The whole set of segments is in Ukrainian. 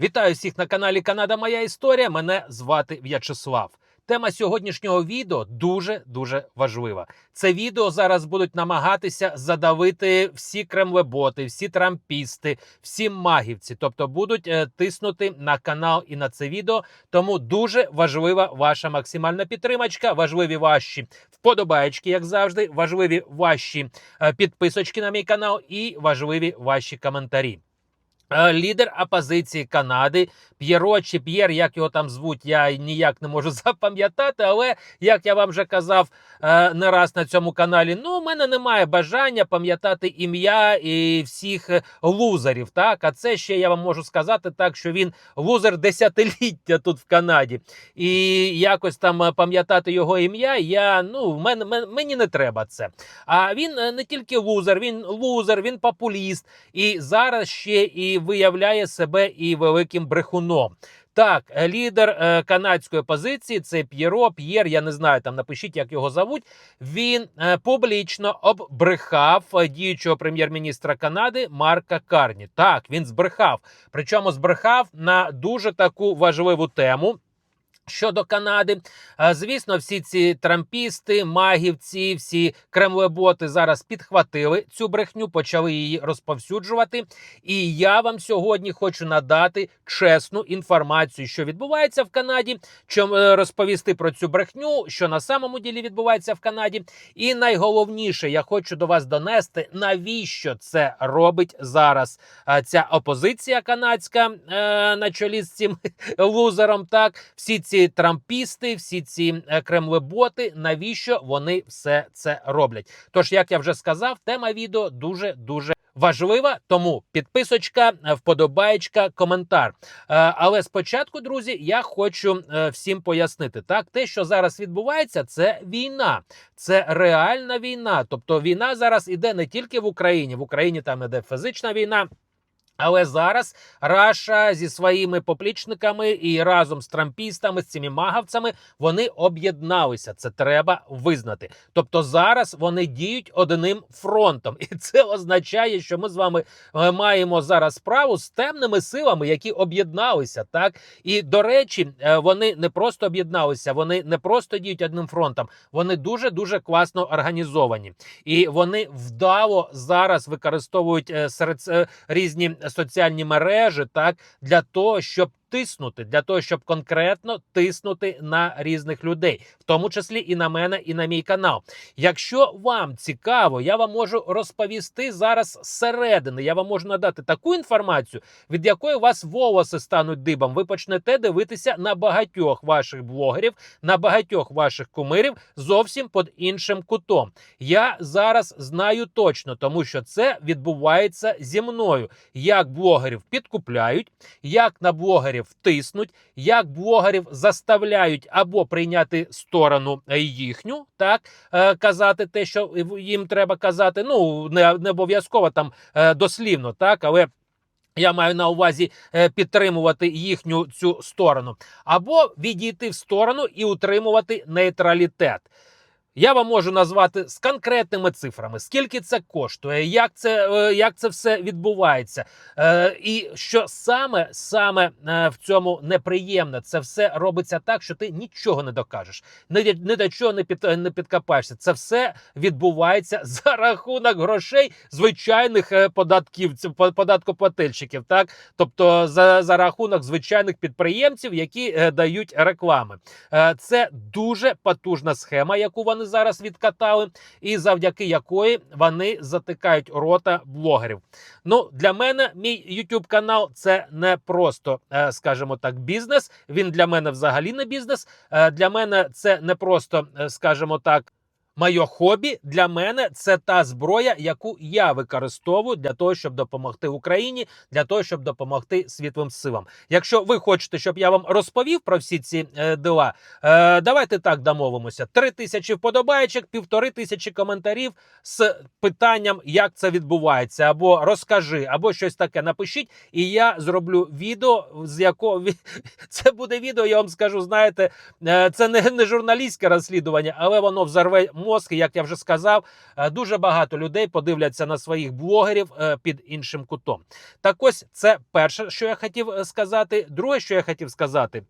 Вітаю всіх на каналі Канада Моя Історія. Мене звати В'ячеслав. Тема сьогоднішнього відео дуже дуже важлива. Це відео зараз будуть намагатися задавити всі кремлеботи, всі трампісти, всі магівці, тобто будуть е, тиснути на канал і на це відео. Тому дуже важлива ваша максимальна підтримачка, важливі ваші вподобаєчки, як завжди, важливі ваші е, підписочки на мій канал і важливі ваші коментарі. Е, Лідер опозиції Канади П'єро чи П'єр, як його там звуть, я ніяк не можу запам'ятати. Але як я вам вже казав е, не раз на цьому каналі, ну у мене немає бажання пам'ятати ім'я і всіх е, лузерів. Так, а це ще я вам можу сказати так, що він лузер десятиліття тут в Канаді. І якось там пам'ятати його ім'я. Я ну в мене мен- мені не треба це. А він не тільки лузер, він лузер, він популіст. І зараз ще і виявляє себе і великим брехуном. Так, лідер е, канадської позиції це П'єро, П'єр, я не знаю, там напишіть, як його зовуть. Він е, публічно оббрехав е, діючого прем'єр-міністра Канади Марка Карні. Так, він збрехав. Причому збрехав на дуже таку важливу тему. Щодо Канади, Е, звісно, всі ці трампісти, магівці, всі кремлеботи зараз підхватили цю брехню, почали її розповсюджувати. І я вам сьогодні хочу надати чесну інформацію, що відбувається в Канаді, чом е, розповісти про цю брехню, що на самому ділі відбувається в Канаді. І найголовніше, я хочу до вас донести, навіщо це робить зараз е, ця опозиція канадська на чолі з цим лузером. Так, всі ці трампісти, всі ці е, кремлеботи, навіщо вони все це роблять? Тож, як я вже сказав, тема відео дуже дуже. Важлива, тому підписочка, е, вподобаєчка, коментар. Е, Але спочатку, друзі, я хочу всім пояснити так, те, що зараз відбувається, це війна, це реальна війна. Тобто війна зараз іде не тільки в Україні, в Україні там іде фізична війна. Але зараз Раша зі своїми поплічниками і разом з трампістами, з цими магавцями, вони об'єдналися. Це треба визнати. Тобто зараз вони діють одним фронтом, і це означає, що ми з вами е, маємо зараз справу з темними силами, які об'єдналися. Так і до речі, е, вони не просто об'єдналися, вони не просто діють одним фронтом, вони дуже дуже класно організовані, і вони вдало зараз використовують е, серед різні соціальні мережі, так для того, щоб тиснути, для того, щоб конкретно тиснути на різних людей, в тому числі і на мене, і на мій канал. Якщо вам цікаво, я вам можу розповісти зараз зсередини. Я вам можу надати таку інформацію, від якої у вас волоси стануть дибом. Ви почнете дивитися на багатьох ваших блогерів, на багатьох ваших кумирів зовсім під іншим кутом. Я зараз знаю точно, тому що це відбувається зі мною. Як блогерів підкупляють, як на блогерів тиснуть, як блогерів заставляють або прийняти сторону їхню, так е, казати те, що їм треба казати. Ну не, не обов'язково там е, дослівно, так, але. Я маю на увазі е, підтримувати їхню цю сторону, або відійти в сторону і утримувати нейтралітет. Я вам можу назвати з конкретними цифрами, скільки це коштує, як це, е, як це все відбувається. Е, і що саме саме е, в цьому неприємне, це все робиться так, що ти нічого не докажеш, ні, ні до чого не під не підкопаєшся. Це все відбувається за рахунок грошей звичайних е, податківців, податкоплательщиків. Так, тобто за, за рахунок звичайних підприємців, які е, дають реклами. Е, Це дуже потужна схема, яку вони зараз відкатали, і завдяки якої вони затикають рота блогерів. Ну для мене мій YouTube канал це не просто, е, скажімо так, бізнес. Він для мене взагалі не бізнес. Е, Для мене це не просто, е, скажімо так. Моє хобі для мене це та зброя, яку я використовую для того, щоб допомогти Україні, для того, щоб допомогти світлим силам. Якщо ви хочете, щоб я вам розповів про всі ці е, дела, е, давайте так домовимося: три тисячі вподобайчик, півтори тисячі коментарів з питанням, як це відбувається, або розкажи, або щось таке. Напишіть, і я зроблю відео, з якого це буде відео. Я вам скажу, знаєте, е, це не, не журналістське розслідування, але воно взорве мозки, як я вже сказав, е, дуже багато людей подивляться на своїх блогерів е, під іншим кутом. Так ось це перше, що я хотів е, сказати. Друге, що я хотів сказати.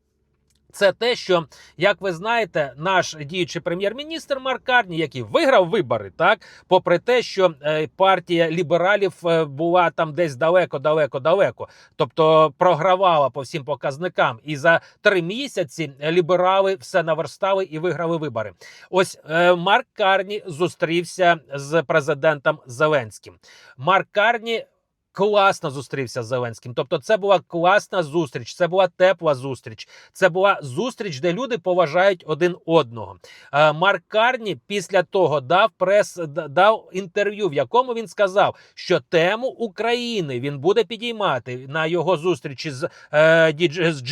Це те, що, як ви знаєте, наш діючий прем'єр-міністр Марк Карні, який виграв вибори, так попри те, що е, партія лібералів е, була там десь далеко, далеко, далеко, тобто програвала по всім показникам, і за три місяці ліберали все наверстали і виграли вибори. Ось е, Марк Карні зустрівся з президентом Зеленським. Марк Карні класно зустрівся з Зеленським. Тобто, це була класна зустріч, це була тепла зустріч. Це була зустріч, де люди поважають один одного. Е, Марк Карні після того дав прес дав інтерв'ю, в якому він сказав, що тему України він буде підіймати на його зустрічі з е, дідж, з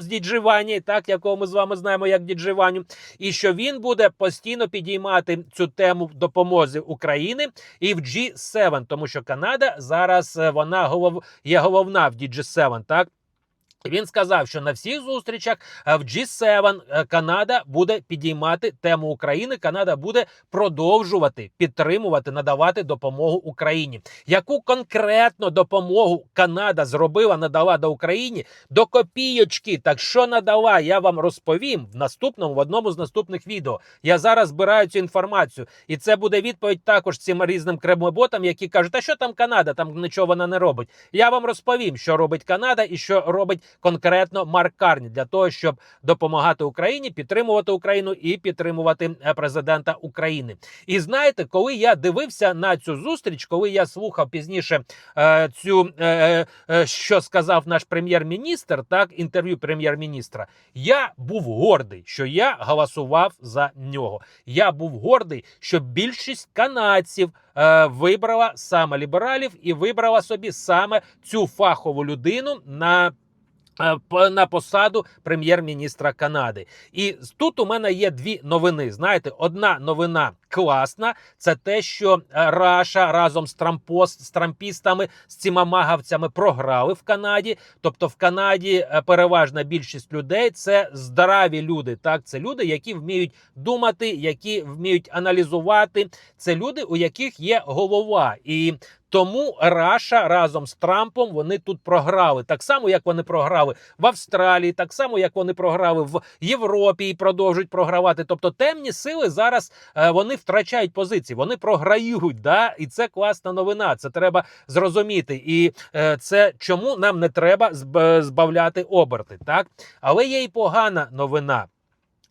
з Діджі Вані, так якого ми з вами знаємо як Діджі Ваню, і що він буде постійно підіймати цю тему в допомозі України і в G7, тому що Канада зараз е, вона голов, є головна в DG7, так. Він сказав, що на всіх зустрічах е, в G7 е, Канада буде підіймати тему України. Канада буде продовжувати підтримувати, надавати допомогу Україні. Яку конкретно допомогу Канада зробила, надала до Україні до копійочки? Так що надала, я вам розповім в наступному в одному з наступних відео. Я зараз збираю цю інформацію, і це буде відповідь також цим різним кремлеботам, які кажуть, а що там Канада? Там нічого вона не робить. Я вам розповім, що робить Канада і що робить конкретно Марк Карні для того, щоб допомагати Україні, підтримувати Україну і підтримувати е, президента України. І знаєте, коли я дивився на цю зустріч, коли я слухав пізніше е, цю е, е, що сказав наш прем'єр-міністр, так інтерв'ю прем'єр-міністра, я був гордий, що я голосував за нього. Я був гордий, що більшість канадців е, вибрала саме лібералів і вибрала собі саме цю фахову людину на. Е, На посаду прем'єр-міністра Канади, і тут у мене є дві новини. Знаєте, одна новина класна. Це те, що е, Раша разом з Трампос з трампістами, з цими магавцями програли в Канаді. Тобто, в Канаді е, переважна більшість людей це здорові люди. Так, це люди, які вміють думати, які вміють аналізувати. Це люди, у яких є голова, і тому Раша разом з Трампом вони тут програли. Так само, як вони програли в Австралії, так само як вони програли в Європі і продовжують програвати. Тобто темні сили зараз е, вони втрачають позиції, вони програють. Да? І це класна новина. Це треба зрозуміти. І е, це чому нам не треба збавляти оберти. Так, але є і погана новина.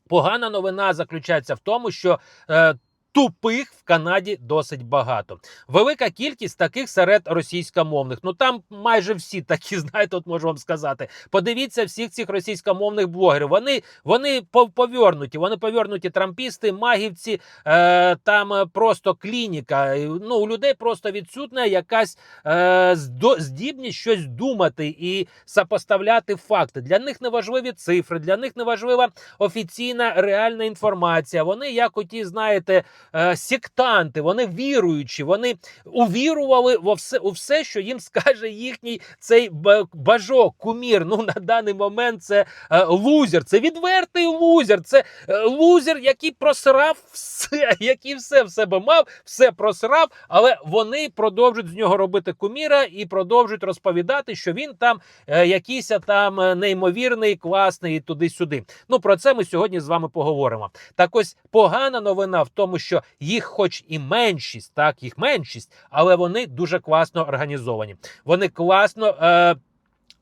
Погана новина заключається в тому, що е, тупих в Канаді досить багато. Велика кількість таких серед російськомовних. Ну там майже всі такі, знаєте, от можу вам сказати. Подивіться всіх цих російськомовних блогерів. Вони вони пов- повернуті, вони повернуті трампісти, магівці, е, там е, просто клініка. Ну, у людей просто відсутня якась е, здібність щось думати і сопоставляти факти. Для них не важливі цифри, для них не важлива офіційна реальна інформація. Вони, як оті, знаєте, е, сектанти, вони віруючі, вони увірували во все, у все, що їм скаже їхній цей бажок, кумір. Ну на даний момент це е, лузер, це відвертий лузер, це е, лузер, який просрав все, який все в себе мав, все просрав, але вони продовжують з нього робити куміра і продовжують розповідати, що він там е, якийсь там е, неймовірний, класний туди-сюди. Ну про це ми сьогодні з вами поговоримо. Так ось погана новина в тому, що їх, хоч і меншість, так їх меншість, але вони дуже класно організовані. Вони класно. Е,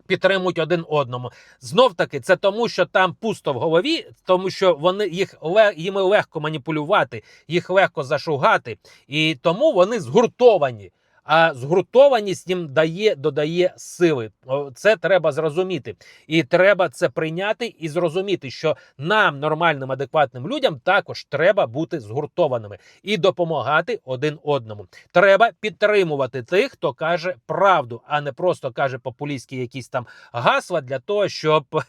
Підтримують один одному. Знов таки, це тому, що там пусто в голові, тому що вони їх їм легко маніпулювати, їх легко зашугати, і тому вони згуртовані. А згуртованість їм дає, додає сили. Це треба зрозуміти. І треба це прийняти і зрозуміти, що нам, нормальним, адекватним людям, також треба бути згуртованими і допомагати один одному. Треба підтримувати тих, хто каже правду, а не просто каже популістські якісь там гасла для того, щоб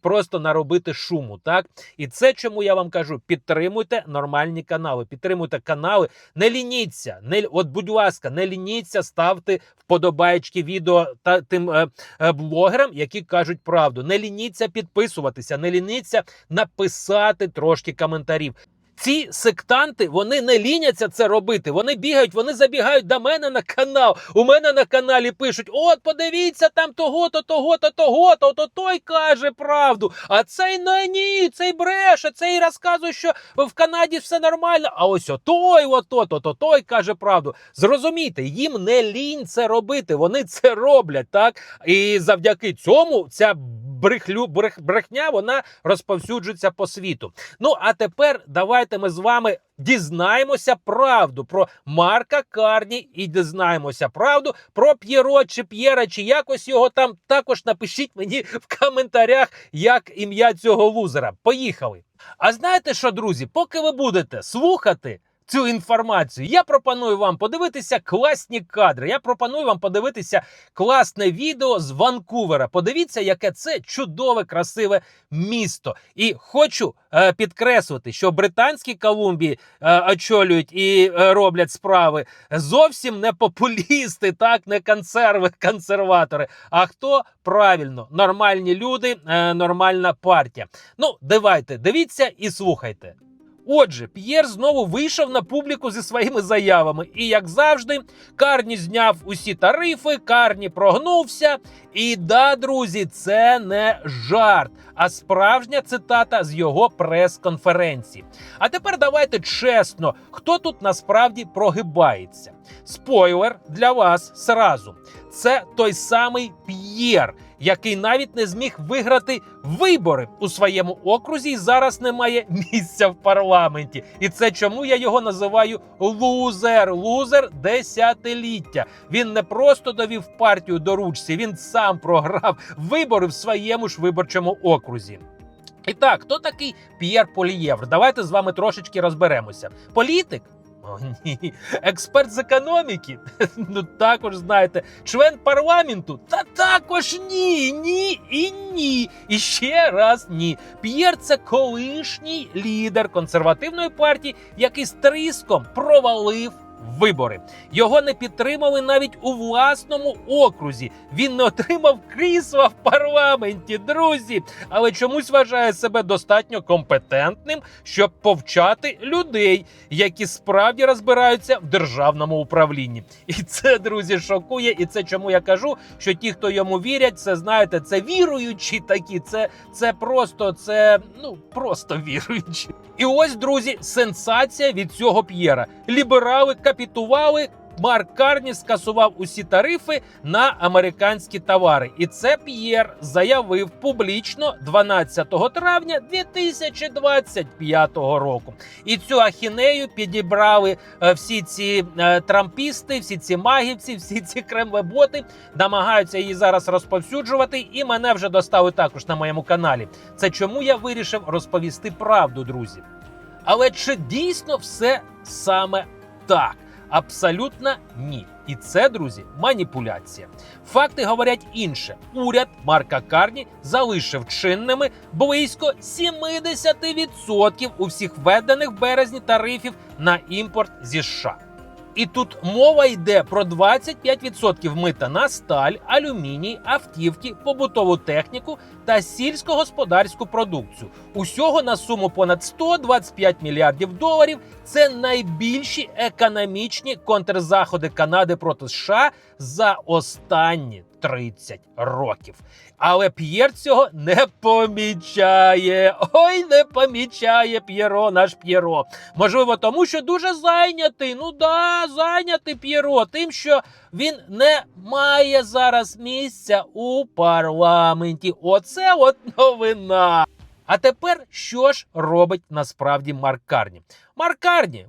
просто наробити шуму. Так і це чому я вам кажу: підтримуйте нормальні канали, підтримуйте канали, не лініться, не от, будь ласка, не лініться, ставте вподобайки відео та тим е, е, блогерам, які кажуть правду. Не лініться підписуватися, не лініться написати трошки коментарів. Ці сектанти вони не ліняться це робити. Вони бігають, вони забігають до мене на канал. У мене на каналі пишуть: от, подивіться, там того-то, того-то, того-то, то той каже правду. А цей не ні, цей бреше, цей розказує, що в Канаді все нормально. А ось отой, ото, то, то той каже правду. Зрозумійте, їм не лінь це робити. Вони це роблять, так і завдяки цьому ця брехлю брех, брехня вона розповсюджується по світу. Ну а тепер давайте ми з вами дізнаємося правду про Марка Карні і дізнаємося правду про П'єро чи П'єра, чи якось його там. Також напишіть мені в коментарях, як ім'я цього лузера. Поїхали. А знаєте що, друзі? Поки ви будете слухати цю інформацію, я пропоную вам подивитися класні кадри. Я пропоную вам подивитися класне відео з Ванкувера. Подивіться, яке це чудове, красиве місто. І хочу е, підкреслити, що британські Колумбії е, очолюють і е, роблять справи зовсім не популісти, так не консерви, консерватори. А хто правильно нормальні люди, е, нормальна партія. Ну, давайте, дивіться і слухайте. Отже, П'єр знову вийшов на публіку зі своїми заявами. І, як завжди, Карні зняв усі тарифи, Карні прогнувся. І да, друзі, це не жарт, а справжня цитата з його прес-конференції. А тепер давайте чесно, хто тут насправді прогибається. Спойлер для вас сразу. Це той самий П'єр, який навіть не зміг виграти вибори у своєму окрузі і зараз не має місця в парламенті. І це чому я його називаю лузер, лузер десятиліття. Він не просто довів партію до ручці, він сам програв вибори в своєму ж виборчому окрузі. І так, хто такий П'єр Полієвр? Давайте з вами трошечки розберемося. Політик? О, ні. Експерт з економіки? Ну також знаєте, член парламенту? Та також ні, ні і ні. І ще раз ні. П'єр це колишній лідер консервативної партії, який з тріском провалив. Вибори його не підтримали навіть у власному окрузі. Він не отримав крісла в парламенті, друзі. Але чомусь вважає себе достатньо компетентним, щоб повчати людей, які справді розбираються в державному управлінні. І це, друзі, шокує. І це чому я кажу, що ті, хто йому вірять, це знаєте, це віруючі такі. Це, це просто це ну просто віруючі. І ось, друзі, сенсація від цього П'єра. Ліберали капітували. Марк Карні скасував усі тарифи на американські товари, і це П'єр заявив публічно 12 травня 2025 року. І цю ахінею підібрали е, всі ці е, трампісти, всі ці магівці, всі ці кремлеботи намагаються її зараз розповсюджувати. І мене вже достали також на моєму каналі. Це чому я вирішив розповісти правду, друзі. Але чи дійсно все саме так? Абсолютно ні. І це, друзі, маніпуляція. Факти говорять інше. Уряд Марка Карні залишив чинними близько 70% у всіх введених в березні тарифів на імпорт зі США. І тут мова йде про 25% мита на сталь, алюміній, автівки, побутову техніку та сільськогосподарську продукцію. Усього на суму понад 125 мільярдів доларів. Це найбільші економічні контрзаходи Канади проти США за останні 30 років. Але П'єр цього не помічає. Ой, не помічає П'єро, наш П'єро. Можливо, тому що дуже зайнятий. Ну да, зайнятий П'єро, тим, що він не має зараз місця у парламенті. Оце от новина. А тепер що ж робить насправді Марк Карні? Марк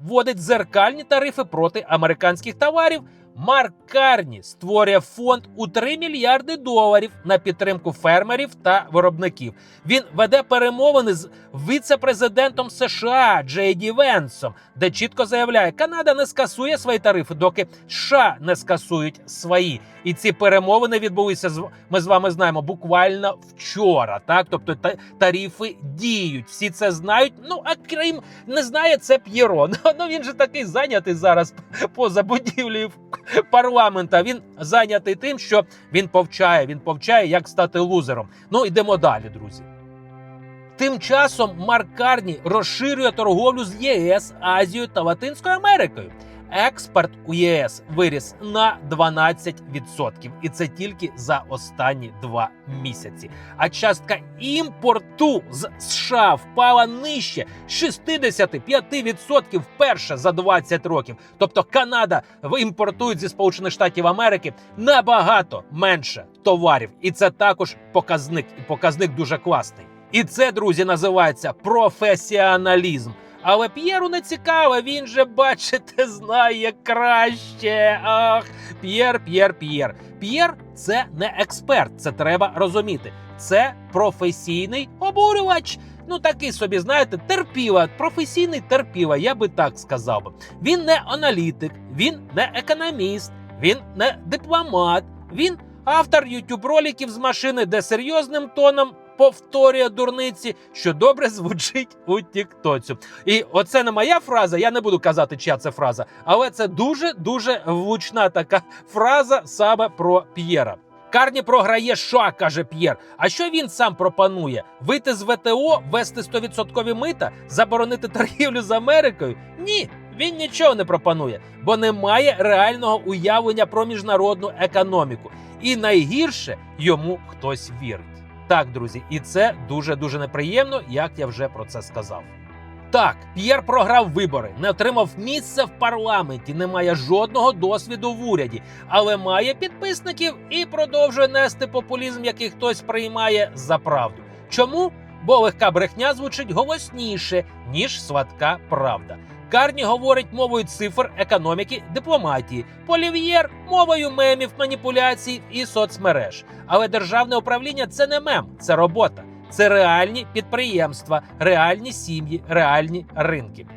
вводить зеркальні тарифи проти американських товарів. Марк Карні створює фонд у 3 мільярди доларів на підтримку фермерів та виробників. Він веде перемовини з віце-президентом США Джей Ді Венсом, де чітко заявляє, Канада не скасує свої тарифи, доки США не скасують свої. І ці перемовини відбулися з ми з вами знаємо буквально вчора. Так, тобто та, тарифи діють. Всі це знають. Ну а крім не знає це П'єро. Ну він же такий зайнятий зараз поза будівлею парламента. Він зайнятий тим, що він повчає. Він повчає, як стати лузером. Ну йдемо далі, друзі. Тим часом Марк Карні розширює торговлю з ЄС, Азією та Латинською Америкою. Експорт у ЄС виріс на 12%, і це тільки за останні два місяці. А частка імпорту з США впала нижче 65% вперше за 20 років. Тобто Канада імпортує зі Сполучених Штатів Америки набагато менше товарів, і це також показник, і показник дуже класний. І це, друзі, називається професіоналізм. Але П'єру не цікаво, він же, бачите, знає краще. Ах, П'єр, П'єр, П'єр. П'єр це не експерт, це треба розуміти. Це професійний обурювач. Ну, такий собі, знаєте, терпіла, професійний терпіла, я би так сказав. Він не аналітик, він не економіст, він не дипломат, він автор youtube роликів з машини, де серйозним тоном повторює дурниці, що добре звучить у Тіктоцю. І оце не моя фраза. Я не буду казати, чия це фраза, але це дуже дуже влучна така фраза саме про П'єра. Карні програє що, каже П'єр. А що він сам пропонує? Вийти з ВТО, ввести 100% мита, заборонити торгівлю з Америкою? Ні, він нічого не пропонує, бо немає реального уявлення про міжнародну економіку. І найгірше йому хтось вірить. Так, друзі, і це дуже дуже неприємно, як я вже про це сказав. Так, П'єр програв вибори, не отримав місце в парламенті, не має жодного досвіду в уряді, але має підписників і продовжує нести популізм, який хтось приймає за правду. Чому? Бо легка брехня звучить голосніше ніж сладка правда. Карні говорить мовою цифр, економіки, дипломатії, Полів'єр мовою мемів, маніпуляцій і соцмереж. Але державне управління це не мем, це робота. Це реальні підприємства, реальні сім'ї, реальні ринки.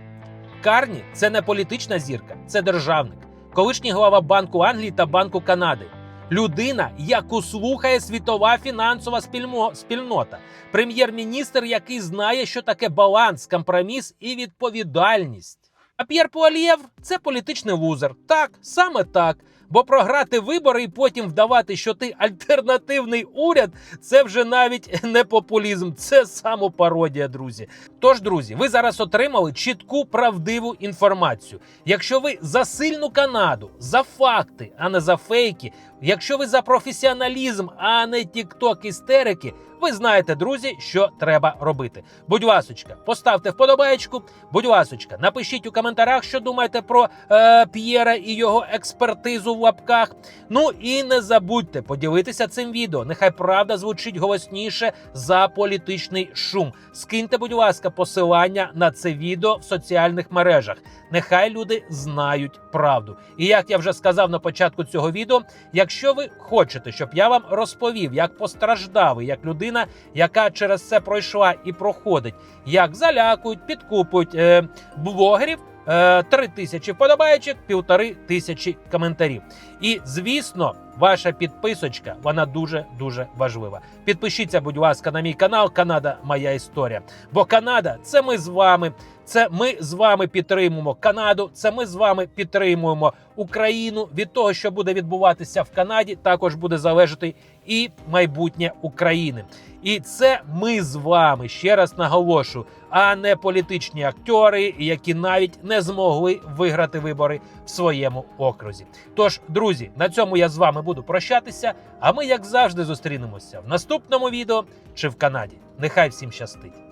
Карні це не політична зірка, це державник, колишній глава Банку Англії та Банку Канади. Людина, яку слухає світова фінансова спільмо- спільнота, прем'єр-міністр, який знає, що таке баланс, компроміс і відповідальність. А П'єр Пуалєв це політичний лузер. Так, саме так. Бо програти вибори і потім вдавати, що ти альтернативний уряд, це вже навіть не популізм, це самопародія, друзі. Тож, друзі, ви зараз отримали чітку правдиву інформацію. Якщо ви за сильну Канаду, за факти, а не за фейки, якщо ви за професіоналізм, а не тікток істерики, ви знаєте, друзі, що треба робити. Будь ласочка, поставте вподобаєчку. Будь ласочка, напишіть у коментарях, що думаєте про е, П'єра і його експертизу в лапках. Ну і не забудьте поділитися цим відео. Нехай правда звучить голосніше за політичний шум. Скиньте, будь ласка, посилання на це відео в соціальних мережах. Нехай люди знають правду. І як я вже сказав на початку цього відео, якщо ви хочете, щоб я вам розповів, як постраждали, як людина, яка через це пройшла і проходить, як залякують, підкупують е, блогерів. Е, Три тисячі вподобайчик, півтори тисячі коментарів. І звісно, ваша підписочка вона дуже дуже важлива. Підпишіться, будь ласка, на мій канал Канада Моя Історія. Бо Канада це ми з вами. Це ми з вами підтримуємо Канаду. Це ми з вами підтримуємо Україну. Від того, що буде відбуватися в Канаді, також буде залежати і майбутнє України. І це ми з вами ще раз наголошую, а не політичні актори, які навіть не змогли виграти вибори в своєму окрузі. Тож, друзі, на цьому я з вами буду прощатися. А ми, як завжди, зустрінемося в наступному відео чи в Канаді. Нехай всім щастить!